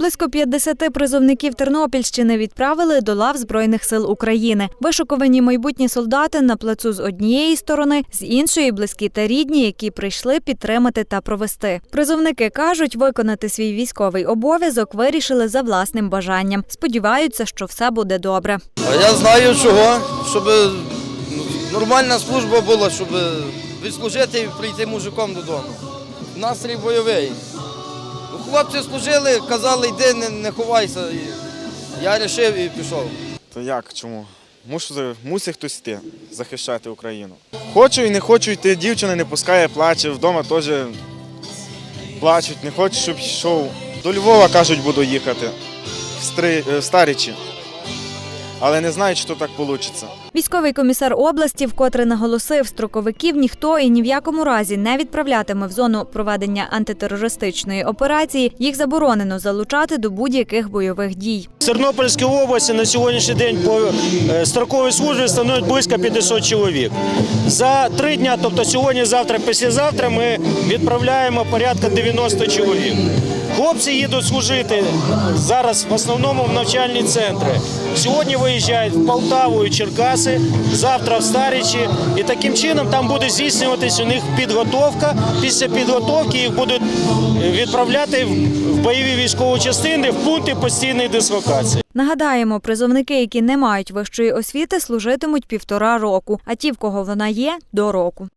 Близько 50 призовників Тернопільщини відправили до лав Збройних сил України. Вишукувані майбутні солдати на плацу з однієї сторони, з іншої близькі та рідні, які прийшли підтримати та провести. Призовники кажуть, виконати свій військовий обов'язок вирішили за власним бажанням. Сподіваються, що все буде добре. Я знаю чого, щоб ну, нормальна служба була, щоб відслужити і прийти мужиком додому. Настрій бойовий. Хлопці служили, казали, йди, не, не ховайся. Я вирішив і пішов. То як чому? Мушу, мусить хтось йти захищати Україну. Хочу і не хочу йти, дівчина не пускає, плаче, вдома теж плачуть, не хочу, щоб йшов. До Львова кажуть, буду їхати в, е, Старічі. Але не знають, що так вийде. Військовий комісар області вкотре наголосив, строковиків ніхто і ні в якому разі не відправлятиме в зону проведення антитерористичної операції. Їх заборонено залучати до будь-яких бойових дій. В Тернопільській області на сьогоднішній день по е, строковій службі становить близько 500 чоловік. За три дня, тобто сьогодні, завтра, післязавтра, ми відправляємо порядка 90 чоловік. Хлопці їдуть служити зараз в основному в навчальні центри. Сьогодні виїжджають в Полтаву і Черкаси, завтра в Старічі. І таким чином там буде здійснюватись у них підготовка. Після підготовки їх будуть відправляти в бойові військові частини в пункти постійної дислокації. Нагадаємо, призовники, які не мають вищої освіти, служитимуть півтора року, а ті, в кого вона є, до року.